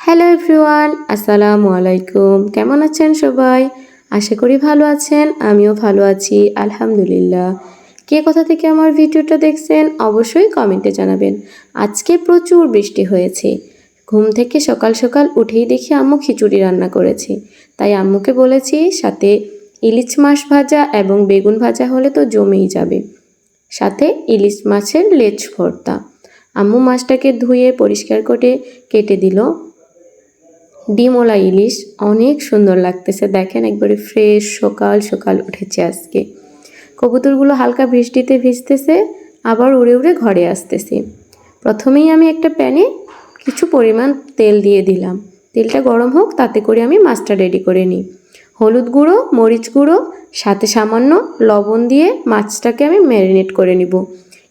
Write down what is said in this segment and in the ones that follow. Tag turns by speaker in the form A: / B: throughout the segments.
A: Hello everyone, আসসালামু আলাইকুম। কেমন আছেন সবাই? আশা করি ভালো আছেন, আমিও ভালো আছি, আলহামদুলিল্লাহ। কে কোথা থেকে আমার ভিডিওটা দেখছেন, অবশ্যই কমেন্টে জানাবেন। আজকে প্রচুর বৃষ্টি হয়েছে। ঘুম থেকে সকাল সকাল উঠেই দেখি আম্মু খিচুড়ি রান্না করেছে। তাই আম্মুকে বলেছি, সাথে ইলিশ মাছ ভাজা এবং বেগুন ভাজা হলে তো জমেই যাবে। সাথে ইলিশ মাছের লেজ ভর্তা। আম্মু মাছটাকে ধুয়ে পরিষ্কার করে কেটে দিল। ডিমোলা ইলিশ অনেক সুন্দর লাগতেছে। দেখেন একবারে ফ্রেশ সকাল সকাল উঠেছে আজকে। কবুতরগুলো হালকা বৃষ্টিতে ভিজতেছে, আবার উড়ে উড়ে ঘরে আসতেছে। প্রথমেই আমি একটা প্যানে কিছু পরিমাণ তেল দিয়ে দিলাম। তেলটা গরম হোক, তাতে করে আমি মাছটা রেডি করে নিই। হলুদ গুঁড়ো, মরিচ গুঁড়ো, সাথে সামান্য লবণ দিয়ে মাছটাকে আমি ম্যারিনেট করে নিব।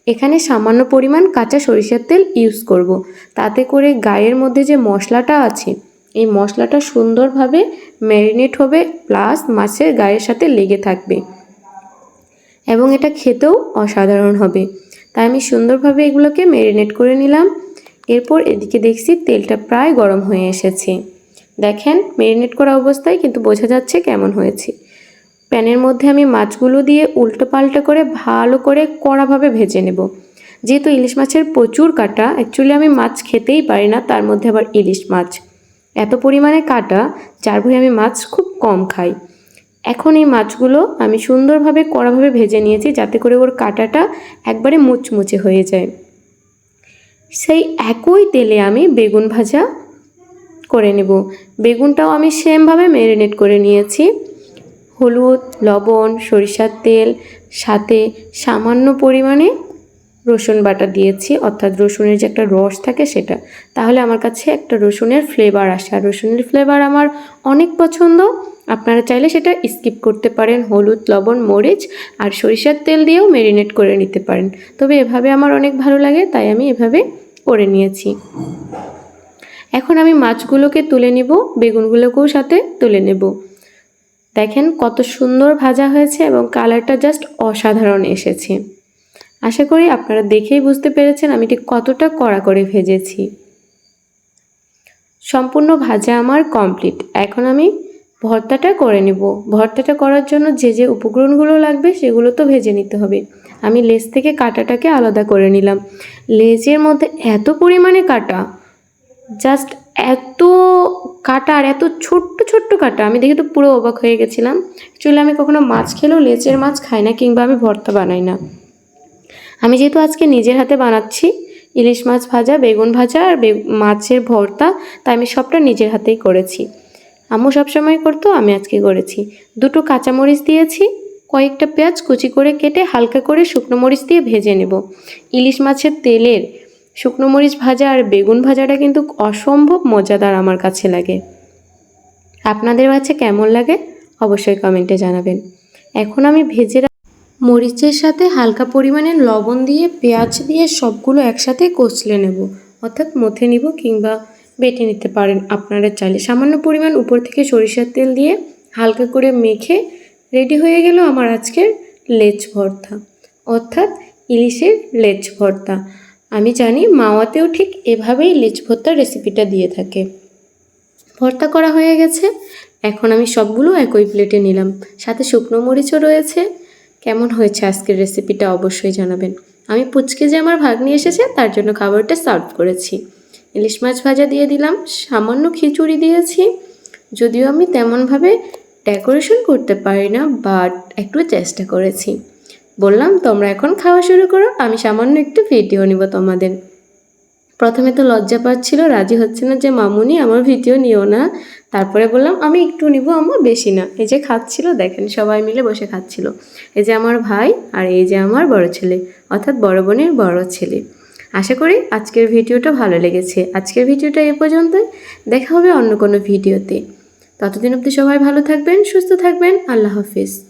A: এখানে সামান্য পরিমাণ কাঁচা সরিষার তেল ইউজ করব। তাতে করে গায়ের মধ্যে যে মশলাটা আছে এই মশলাটা সুন্দরভাবে ম্যারিনেট হবে, প্লাস মাছের গায়ের সাথে লেগে থাকবে। এবং এটা খেতেও অসাধারণ হবে। তাই আমি সুন্দরভাবে এগুলোকে ম্যারিনেট করে নিলাম। এরপর এদিকে দেখছি তেলটা প্রায় গরম হয়ে এসেছে। দেখেন, ম্যারিনেট করা অবস্থায় কিন্তু বোঝা যাচ্ছে কেমন হয়েছে। প্যানের মধ্যে আমি মাছগুলো দিয়ে উল্টো পাল্টা করে ভালো করে কড়াভাবে ভেজে নেব। যেহেতু ইলিশ মাছের প্রচুর কাটা অ্যাকচুয়ালি আমি মাছ খেতেই পারি না, তার মধ্যে আবার ইলিশ মাছ। এত পরিমাণে কাটা, যার ভয়ে আমি মাছ খুব কম খাই। এখন এই মাছগুলো আমি সুন্দরভাবে কড়াভাবে ভেজে নিয়েছি যাতে করে ওর কাটাটা একবারে মুচমুচে হয়ে যায়। সেই একই তেলে আমি বেগুন ভাজা করে নেব। বেগুনটাও আমি সেমভাবে ম্যারিনেট করে নিয়েছি। হলুদ, লবণ, সরিষার তেল, সাথে সামান্য পরিমাণে রসুন বাটা দিয়েছি, অর্থাৎ রসুনের যে একটা রস থাকে সেটা। তাহলে আমার কাছে একটা রসুনের ফ্লেভার আসে। আর রসুনের ফ্লেভার আমার অনেক পছন্দ। আপনারা চাইলে সেটা স্কিপ করতে পারেন। হলুদ, লবণ, মরিচ আর সরিষার তেল দিয়েও মেরিনেট করে নিতে পারেন। তবে এভাবে আমার অনেক ভালো লাগে, তাই আমি এভাবে করে নিয়েছি। এখন আমি মাছগুলোকে তুলে নেব, বেগুনগুলোকেও সাথে তুলে নেব। দেখেন কত সুন্দর ভাজা হয়েছে এবং কালারটা জাস্ট অসাধারণ এসেছে। আশা করি আপনারা দেখেই বুঝতে পেরেছেন আমি ঠিক কতটা কড়া করে ভেজেছি। সম্পূর্ণ ভাজা আমার কমপ্লিট এখন আমি ভর্তাটা করে নেব। ভর্তাটা করার জন্য যে যে উপকরণগুলো লাগবে সেগুলো তো ভেজে নিতে হবে। আমি লেজ থেকে কাটাটাকে আলাদা করে নিলাম। লেজের মধ্যে এত পরিমাণে কাটা জাস্ট এত কাটা আর এত ছোট্ট ছোট্ট কাটা। আমি দেখে তো পুরো অবাক হয়ে গেছিলাম। অ্যাকচুয়ালি আমি কখনো মাছ খেলেও লেজের মাছ খাই না কিংবা আমি ভর্তা বানাই না। আমি যেহেতু আজকে নিজের হাতে বানাচ্ছি, ইলিশ মাছ ভাজা, বেগুন ভাজা আর মাছের ভর্তা, তাই আমি সবটা নিজের হাতেই করেছি। আম্মু সবসময় করতো, আমি আজকে করেছি। দুটো কাঁচামরিচ দিয়েছি, কয়েকটা পেঁয়াজ কুচি করে কেটে হালকা করে শুকনো মরিচ দিয়ে ভেজে নেব। ইলিশ মাছের তেলের শুকনো মরিচ ভাজা আর বেগুন ভাজাটা কিন্তু অসম্ভব মজাদার আমার কাছে লাগে। আপনাদের কাছে কেমন লাগে? অবশ্যই কমেন্টে জানাবেন। এখন আমি ভেজে মরিচের সাথে হালকা পরিমাণে লবণ দিয়ে, পেঁয়াজ দিয়ে সবগুলো একসাথে কচলে নেব। অর্থাৎ মথে নিব কিংবা বেটে নিতে পারেন আপনারা চাইলে। সামান্য পরিমাণ উপর থেকে সরিষার তেল দিয়ে হালকা করে মেখে রেডি হয়ে গেল আমার আজকের লেজ ভর্তা। অর্থাৎ ইলিশের লেজ ভর্তা। আমি জানি মাওয়াতেও ঠিক এভাবেই লেজ ভর্তার রেসিপিটা দিয়ে থাকে। ভর্তা করা হয়ে গেছে। এখন আমি সবগুলো একই প্লেটে নিলাম। সাথে শুকনো মরিচও রয়েছে। কেমন হয়েছে আজকের রেসিপিটা অবশ্যই জানাবেন। আমি পুচকে যে আমার ভাগ্নি এসেছে, তার জন্য খাবারটা সার্ভ করেছি। ইলিশ মাছ ভাজা দিয়ে দিলাম, সামান্য খিচুড়ি দিয়েছি। যদিও আমি তেমনভাবে ডেকোরেশন করতে পারি না বাট একটু চেষ্টা করেছি। বললাম, তোমরা এখন খাওয়া শুরু করো, আমি সামান্য একটু ভিডিও নিব তোমাদের। প্রথমে তো লজ্জা পাচ্ছিল, রাজি হচ্ছে না যে, মামুনি, আমার ভিডিও নিও না। তারপরে বললাম, আমি একটু নিব আমার বেশি না। এই যে খাচ্ছিল, দেখেন সবাই মিলে বসে খাচ্ছিল। এই যে আমার ভাই আর এই যে আমার বড় ছেলে, অর্থাৎ বড় বোনের বড় ছেলে। আশা করি আজকের ভিডিওটা ভালো লেগেছে। আজকের ভিডিওটা এ পর্যন্তই। দেখা হবে অন্য কোনো ভিডিওতে। ততদিন অবধি সবাই ভালো থাকবেন, সুস্থ থাকবেন। আল্লাহ হাফিজ।